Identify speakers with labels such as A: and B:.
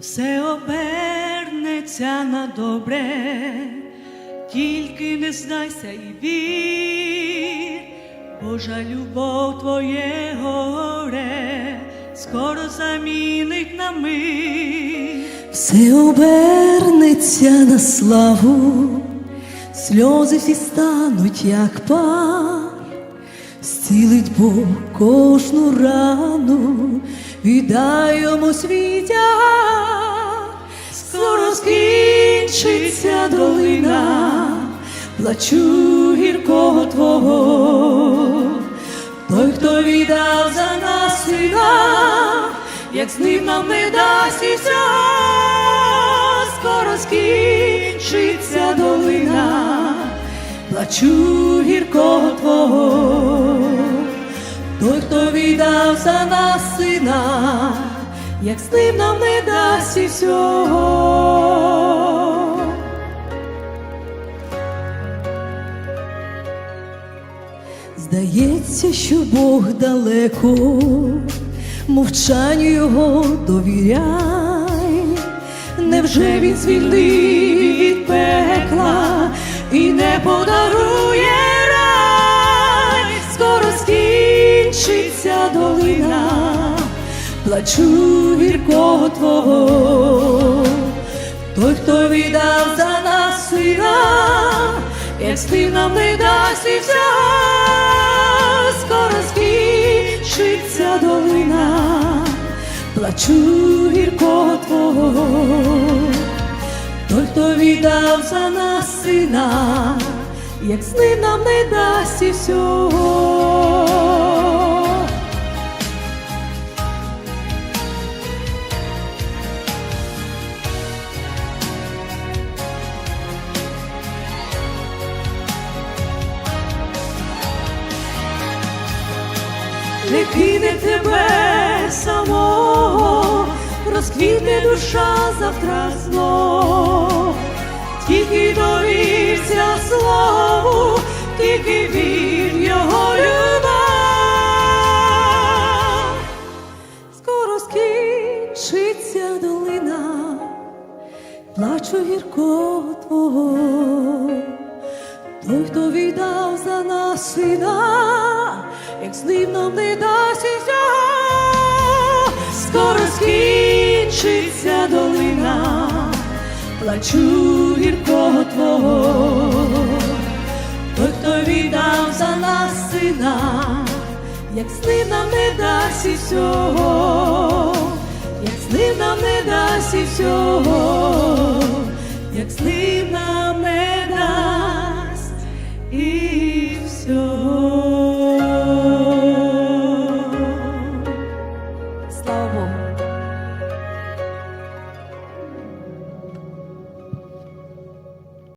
A: все обернеться на добре, тільки не здайся і вір, Божа любов твоє горе, скоро замінить на мир.
B: Все обернеться на славу, сльози всі стануть, як пар, зцілить Бог кожну рану, свій тягар. скоро скінчиться долина, плачу гіркого твого, той, хто віддав за нас сина, як з ним нам не дасть і скоро скінчиться долина, плачу гіркого твого, той, хто віддав за нас сина, як з ним нам не дасть і всього. Здається, що Бог далеко, мовчанню його довіряй, невже він звільнив долина, плачу гіркого твого, той, хто віддав за нас сина, як стив нам не дасть і всього, скоро скінчиться долина, плачу гіркого твого, той, хто віддав за нас сина, як з ним нам не дасть і всього. Не кине тебе самого, розквітне душа завтра знов, тільки довірся слову, тільки вір його любов. Скоро скінчиться долина, плачу гіркого твого. Той, хто віддав за нас сина, як слив нам не дасть скоро скінчиться долина, плачу гіркого твого, той, хто віддав за нас сина, як слив нам не дасть і всього, як слив нам не дасть і всього, як слив нам не дасть і всього.